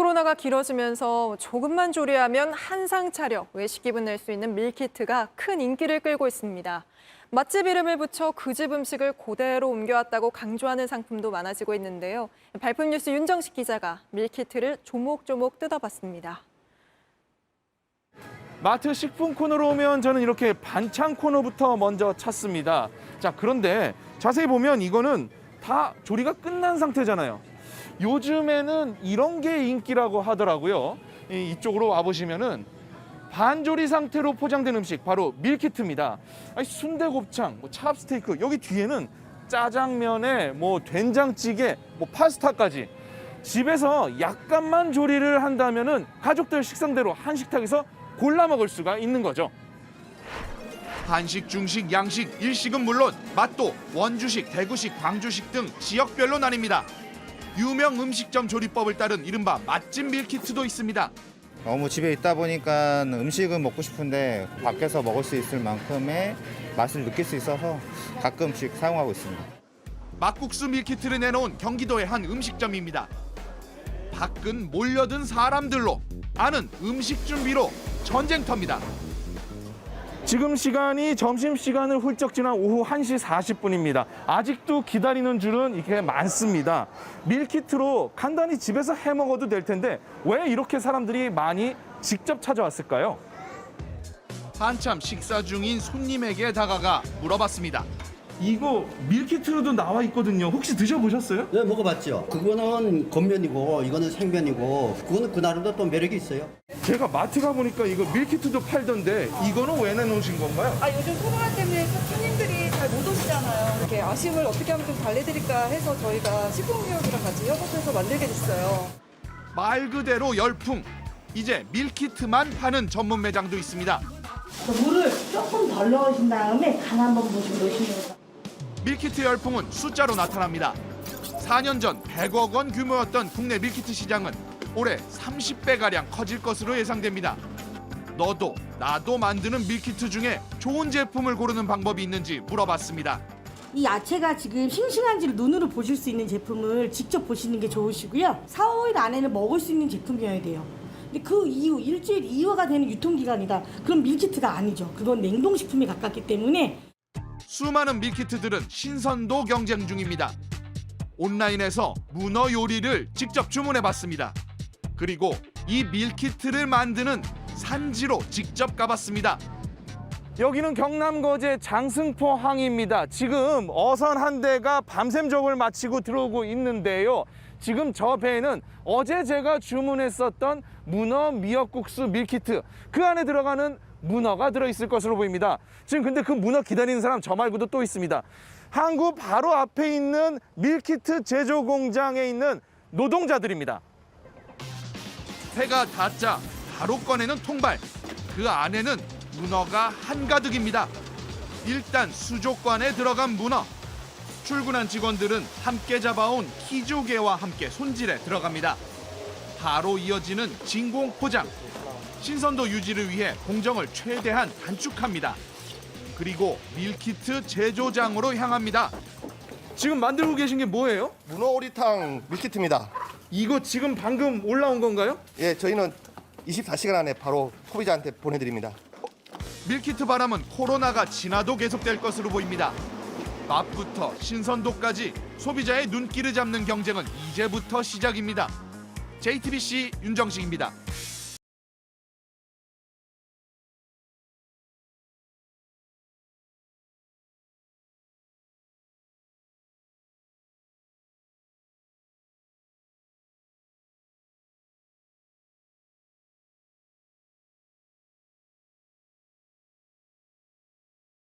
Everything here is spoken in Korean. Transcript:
코로나가 길어지면서 조금만 조리하면 한상 차려 외식 기분 낼 수 있는 밀키트가 큰 인기를 끌고 있습니다. 맛집 이름을 붙여 그 집 음식을 그대로 옮겨왔다고 강조하는 상품도 많아지고 있는데요. 발품 뉴스 윤정식 기자가 밀키트를 조목조목 뜯어봤습니다. 마트 식품 코너로 오면 저는 이렇게 반찬 코너부터 먼저 찾습니다. 자, 그런데 자세히 보면 이거는 다 조리가 끝난 상태잖아요. 요즘에는 이런 게 인기라고 하더라고요. 이- 이쪽으로 와보시면은 반조리 상태로 포장된 음식 바로 밀키트입니다. 아니, 순대곱창, 뭐 찹스테이크 여기 뒤에는 짜장면에 뭐 된장찌개, 뭐 파스타까지 집에서 약간만 조리를 한다면은 가족들 식성대로 한 식탁에서 골라 먹을 수가 있는 거죠. 한식, 중식, 양식, 일식은 물론 맛도 원주식, 대구식, 광주식 등 지역별로 나뉩니다. 유명 음식점 조리법을 따른 이른바 맛집 밀키트도 있습니다. 너무 집에 있다 보니까 음식은 먹고 싶은데 밖에서 먹을 수 있을 만큼의 맛을 느낄 수 있어서 가끔씩 사용하고 있습니다. 막국수 밀키트를 내놓은 경기도의 한 음식점입니다. 밖은 몰려든 사람들로 아는 음식 준비로 전쟁터입니다. 지금 시간이 점심 시간을 훌쩍 지난 오후 1시 40분입니다. 아직도 기다리는 줄은 이렇게 많습니다. 밀키트로 간단히 집에서 해 먹어도 될 텐데 왜 이렇게 사람들이 많이 직접 찾아왔을까요? 한참 식사 중인 손님에게 다가가 물어봤습니다. 이거 밀키트로도 나와 있거든요. 혹시 드셔보셨어요? 네, 먹어봤죠. 그거는 겉면이고 이거는 생면이고 그거는 그 나름대로 또 매력이 있어요. 제가 마트 가 보니까 이거 밀키트도 팔던데 이거는 왜 내놓으신 건가요? 아 요즘 코로나 때문에 손님들이 잘 못 오시잖아요. 이렇게 아쉬움을 어떻게 하면 좀 달래드릴까 해서 저희가 식품교육이랑 같이 협업해서 만들게 됐어요. 말 그대로 열풍. 이제 밀키트만 파는 전문 매장도 있습니다. 그 물을 조금 덜 넣으신 다음에 간 한번 보시고 넣으시면 돼요. 밀키트 열풍은 숫자로 나타납니다. 4년 전 100억 원 규모였던 국내 밀키트 시장은 올해 30배가량 커질 것으로 예상됩니다. 너도 나도 만드는 밀키트 중에 좋은 제품을 고르는 방법이 있는지 물어봤습니다. 이 야채가 지금 싱싱한지를 눈으로 보실 수 있는 제품을 직접 보시는 게 좋으시고요. 4, 5일 안에는 먹을 수 있는 제품이어야 돼요. 근데 그 이후 일주일 이후가 되는 유통기간이다. 그럼 밀키트가 아니죠. 그건 냉동식품에 가깝기 때문에 수많은 밀키트들은 신선도 경쟁 중입니다. 온라인에서 문어 요리를 직접 주문해 봤습니다. 그리고 이 밀키트를 만드는 산지로 직접 가봤습니다. 여기는 경남 거제 장승포 항입니다. 지금 어선 한 대가 밤샘 작업을 마치고 들어오고 있는데요. 지금 저 배에는 어제 제가 주문했었던 문어 미역국수 밀키트 그 안에 들어가는 문어가 들어있을 것으로 보입니다. 지금 근데 그 문어 기다리는 사람 저 말고도 또 있습니다. 항구 바로 앞에 있는 밀키트 제조 공장에 있는 노동자들입니다. 회가 닿자 바로 꺼내는 통발. 그 안에는 문어가 한가득입니다. 일단 수족관에 들어간 문어. 출근한 직원들은 함께 잡아온 키조개와 함께 손질에 들어갑니다. 바로 이어지는 진공 포장. 신선도 유지를 위해 공정을 최대한 단축합니다. 그리고 밀키트 제조장으로 향합니다. 지금 만들고 계신 게 뭐예요? 문어오리탕 밀키트입니다. 이거 지금 방금 올라온 건가요? 예, 저희는 24시간 안에 바로 소비자한테 보내드립니다. 밀키트 바람은 코로나가 지나도 계속될 것으로 보입니다. 맛부터 신선도까지 소비자의 눈길을 잡는 경쟁은 이제부터 시작입니다. JTBC 윤정식입니다.